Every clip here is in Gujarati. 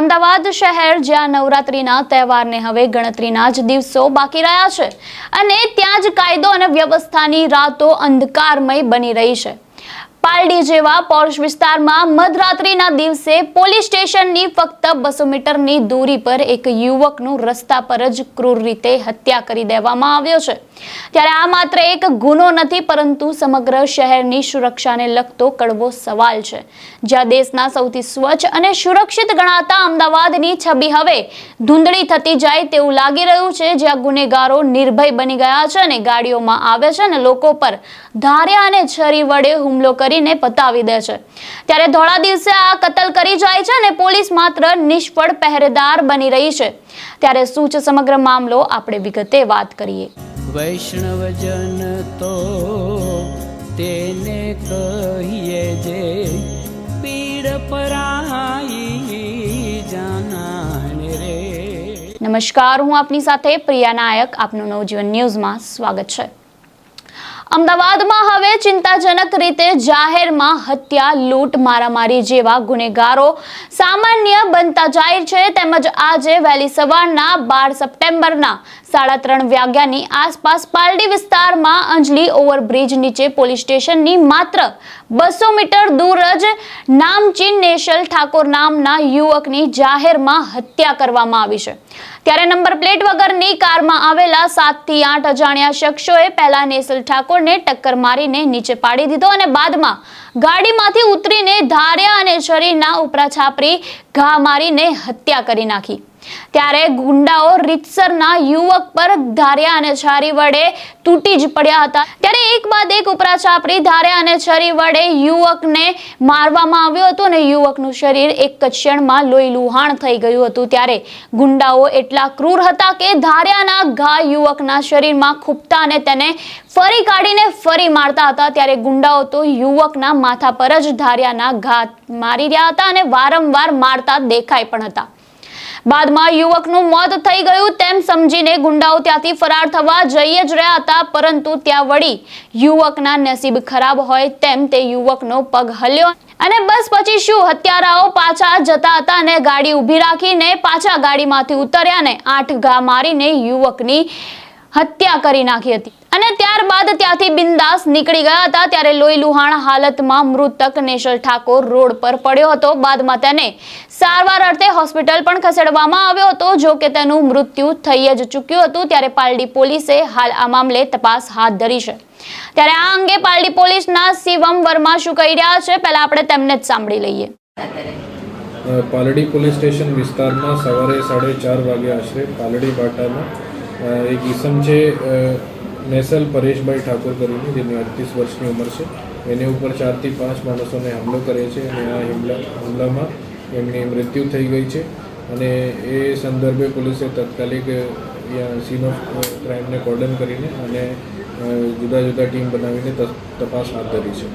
અમદાવાદ શહેર જ્યાં નવરાત્રીના તહેવારને હવે ગણતરીના જ દિવસો બાકી રહ્યા છે. અને ત્યાં જ કાયદો અને વ્યવસ્થાની રાતો અંધકારમય બની રહી છે. પાલડી જેવા પોર્શ વિસ્તારમાં મધરાત્રિના દિવસે પોલીસ સ્ટેશનની ફક્ત બસો મીટરની દૂરી પર એક યુવકનું રસ્તા પર જ ક્રૂર રીતે હત્યા કરી દેવામાં આવ્યો છે. ત્યારે આ માત્ર એક ગુનો નથી, પરંતુ સમગ્ર શહેરની સુરક્ષાને લગતો કડવો સવાલ છે. જ્યાં દેશના સૌથી સ્વચ્છ અને સુરક્ષિત ગણાતા અમદાવાદની છબી હવે ધૂંધળી થતી જાય તેવું લાગી રહ્યું છે. જ્યાં ગુનેગારો નિર્ભય બની ગયા છે અને ગાડીઓમાં આવે છે અને લોકો પર ધાર્યા અને છરી વડે હુમલો કરીને પતાવી દે છે. ત્યારે ધોળા દિવસે આ કતલ કરી જાય છે અને પોલીસ માત્ર નિષ્ફળ પહેરેદાર બની રહી છે. ત્યારે શું છે સમગ્ર મામલો આપણે વિગતે વાત કરીએ. વૈષ્ણવજન તો તેને કહીએ જે પીડ પરાઈ નમસ્કાર હું આપની સાથે પ્રિયા નાયક. આપનું નવજીવન ન્યૂઝમાં સ્વાગત છે. અમદાવાદમાં હવે ચિંતાજનક રીતે જાહેરમાં હત્યા, લૂંટ, મારામારી જેવા ગુનેગારો સામાન્ય બનતા જાય છે. તેમજ આજે વહેલી સવારના બાર સપ્ટેમ્બરના સાડા ત્રણ વાગ્યાની આસપાસ પાલડી વિસ્તારમાં અંજલી ઓવરબ્રિજ નીચે પોલીસ સ્ટેશનની માત્ર બસો મીટર દૂર જ નામચીન નેશલ ઠાકોર નામના યુવકની જાહેરમાં હત્યા કરવામાં આવી છે. ત્યારે નંબર પ્લેટ વગરની કારમાં આવેલા સાતથી આઠ અજાણ્યા શખ્સોએ પહેલા નેસલ ઠાકોરને ટક્કર મારીને નીચે પાડી દીધો અને બાદમાં ગાડીમાંથી ઉતરીને ધાર્યા અને શરીરના ઉપરા છાપરી ઘા મારીને હત્યા કરી નાખી. ત્યારે ગુંડાઓ રીતસરના યુવક પર ધાર્યા અને છરી વડે તૂટી જ પડ્યા હતા. ત્યારે એક બાદ એક ઉપરા ચાપડી ધાર્યા અને છરી વડે યુવકને મારવામાં આવ્યો હતો અને યુવકનું શરીર એક જ લોહી લુહાણ થઈ ગયું હતું. ત્યારે ગુંડાઓ એટલા ક્રૂર હતા કે ધાર્યાના ઘા યુવકના શરીરમાં ખૂપતા અને તેને ફરી કાઢીને ફરી મારતા હતા. ત્યારે ગુંડાઓ તો યુવકના માથા પર જ ધાર્યાના ઘા મારી રહ્યા હતા અને વારંવાર મારતા દેખાય પણ હતા. બાદમાં યુવકનું મોત થઈ ગયું તેમ સમજીને ગુંડાઓ ત્યાંથી ફરાર થવા જઈએ જ રહ્યા હતા, પરંતુ ત્યાં વળી યુવકના નસીબ ખરાબ હોય તેમ તે યુવકનો પગ હલ્યો અને બસ પછી શું? હત્યારાઓ પાછા જતા હતા અને ગાડી ઊભી રાખીને પાછા ગાડીમાંથી ઉતર્યા ને આઠ ઘા મારીને યુવકની હત્યા કરી નાખી હતી. અને ત્યારબાદ ત્યાંથી બિંદાસ નીકળી ગયા હતા ત્યારે લોહી લુહાણ હાલતમાં મૃતક નેશલ ઠાકોર રોડ પર પડ્યો હતો. બાદમાં તેને સારવાર અર્થે હોસ્પિટલ પણ ખસેડવામાં આવ્યો હતો. જો કે તેનું મૃત્યુ થઈ જ ચૂક્યું હતું ત્યારે પાલડી પોલીસે હાલ આ મામલે તપાસ હાથ ધરી છે. ત્યારે આ અંગે પાલડી પોલીસના શિવમ વર્મા શું કહી રહ્યા છે પહેલા આપણે તેમને જ સાંભળી લઈએ. પાલડી પોલીસ સ્ટેશન વિસ્તારમાં સવારે સાડા ચાર વાગે આશરે પાલડી બાટામાં એક ઈસમ છે નેસલ પરેશભાઈ ઠાકોર કરીને જેની અડતીસ વર્ષની ઉંમર છે એની ઉપર ચારથી પાંચ માણસોને હુમલો કરે છે અને આ હુમલા હુમલામાં એમની મૃત્યુ થઈ ગઈ છે. અને એ સંદર્ભે પોલીસે તાત્કાલિક સીન ઓફ ક્રાઇમને કોર્ડન કરીને અને જુદા જુદા ટીમ બનાવીને તપ- તપાસ હાથ ધરી છે.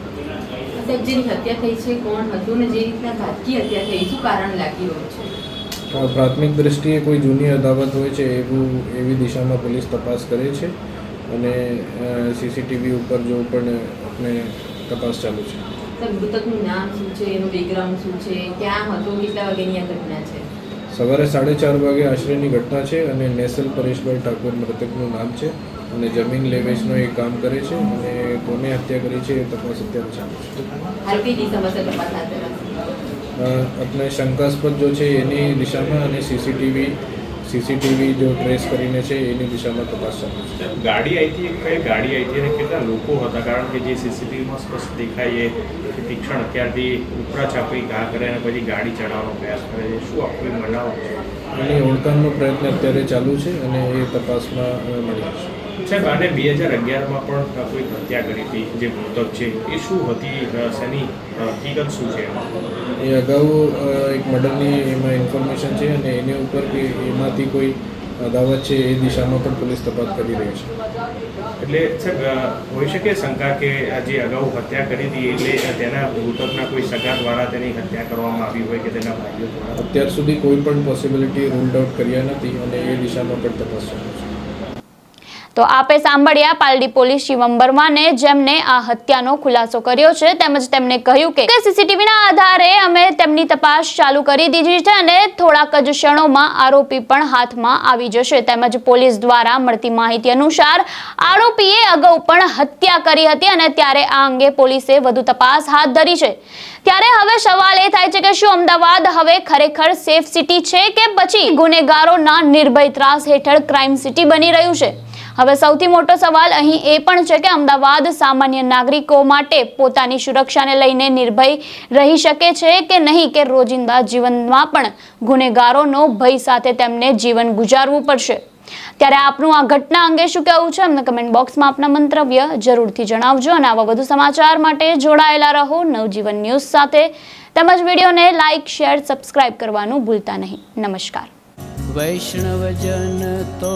સાહેબ જેની હત્યા થઈ છે કોણ હતું ને જે રીતના ઘાતકી હત્યા થઈ શું કારણ લાગી રહ્યું છે? પ્રાથમિક દ્રષ્ટિએ કોઈ જૂની અદાવત હોય છે એવું એવી દિશામાં પોલીસ તપાસ કરે છે. અને સીસીટીવી ઉપર જો પણ આપણે તપાસ ચાલુ છે. મૃતકનું નામ શું છે? એનું બેકગ્રાઉન્ડ શું છે? ક્યાં હતો? કેટલા વાગ્યાની આ ઘટના છે? સવારે સાડે ચાર વાગે આશરેની ઘટના છે અને નેસલ પરેશભાઈ ઠાકોર મૃતકનું નામ છે અને જમીન લેવેચનો એ કામ કરે છે અને કોને હત્યા કરી છે એ તપાસ અત્યારે ચાલુ છે. આપણે શંકાસ્પદ જો છે એની દિશામાં અને સીસીટીવી સીસીટીવી જો ટ્રેસ કરીને છે એની દિશામાં તપાસ ચાલુ છે. ગાડી આવી હતી કઈ ગાડી આવી હતી અને કેટલા લોકો હતા? કારણ કે જે સીસીટીવીમાં સ્પષ્ટ દેખાય એ તીક્ષણ અત્યારથી ઉપરા છાપરી ઘા કરે અને પછી ગાડી ચડાવવાનો પ્રયાસ કરે છે. શું આખું બનાવ છે? એની ઓળખાણનો પ્રયત્ન અત્યારે ચાલુ છે અને એ તપાસમાં મળી આવશે સાહેબ આને બે હજાર અગિયારમાં પણ કોઈ હત્યા કરી હતી જે મૃતક છે એ શું હતી શેની હકીકત શું છે? એ અગાઉ એક મર્ડરની એમાં ઇન્ફોર્મેશન છે અને એની ઉપર કે એમાંથી કોઈ અદાવત છે એ દિશામાં પણ પોલીસ તપાસ કરી રહી છે. એટલે સાહેબ હોઈ શકે શંકા કે આ જે અગાઉ હત્યા કરી હતી એટલે તેના મૃતકના કોઈ સગા દ્વારા તેની હત્યા કરવામાં આવી હોય કે તેના ભાઈઓ દ્વારા? અત્યાર સુધી કોઈ પણ પોસિબિલિટી રૂલ્ડ આઉટ કર્યા નથી અને એ દિશામાં પણ તપાસ ચાલુ છે. તો આપે સાંભળ્યા, પાલડી પોલીસ શિવમ વર્માને જેમને આ હત્યાનો ખુલાસો કર્યો છે, તેમજ તેમણે કહ્યું કે સીસીટીવીના આધારે અમે તેમની તપાસ ચાલુ કરી દીધી છે અને થોડાક જ ક્ષણોમાં આરોપી પણ હાથમાં આવી જશે. તેમજ પોલીસ દ્વારા મળતી માહિતી અનુસાર, આરોપીએ અગાઉ પણ હત્યા કરી હતી અને ત્યારે આ અંગે પોલીસે વધુ તપાસ હાથ ધરી છે. ત્યારે હવે સવાલ એ થાય છે કે શું અમદાવાદ હવે ખરેખર સેફ સિટી છે કે પછી ગુનેગારોના નિર્ભય ત્રાસ હેઠળ ક્રાઇમ સિટી બની રહ્યું છે? હવે સૌથી મોટો સવાલ અહીં એ પણ છે કે અમદાવાદ સામાન્ય નાગરિકો માટે પોતાની સુરક્ષાને લઈને નિર્ભય રહી શકે છે કે નહીં કે રોજિંદા જીવનમાં પણ ગુનેગારોનો ભય સાથે તેમને જીવન ગુજારવું પડશે? ત્યારે આપનું આ ઘટના અંગે શું કહેવું છે? અમને કમેન્ટ બોક્સમાં આપના મંતવ્ય જરૂરથી જણાવજો અને આવા વધુ સમાચાર માટે જોડાયેલા રહો નવજીવન ન્યૂઝ સાથે. તેમજ વિડીયોને લાઇક શેર સબસ્ક્રાઇબ કરવાનું ભૂલતા નહીં. નમસ્કાર. વૈષ્ણવજન તો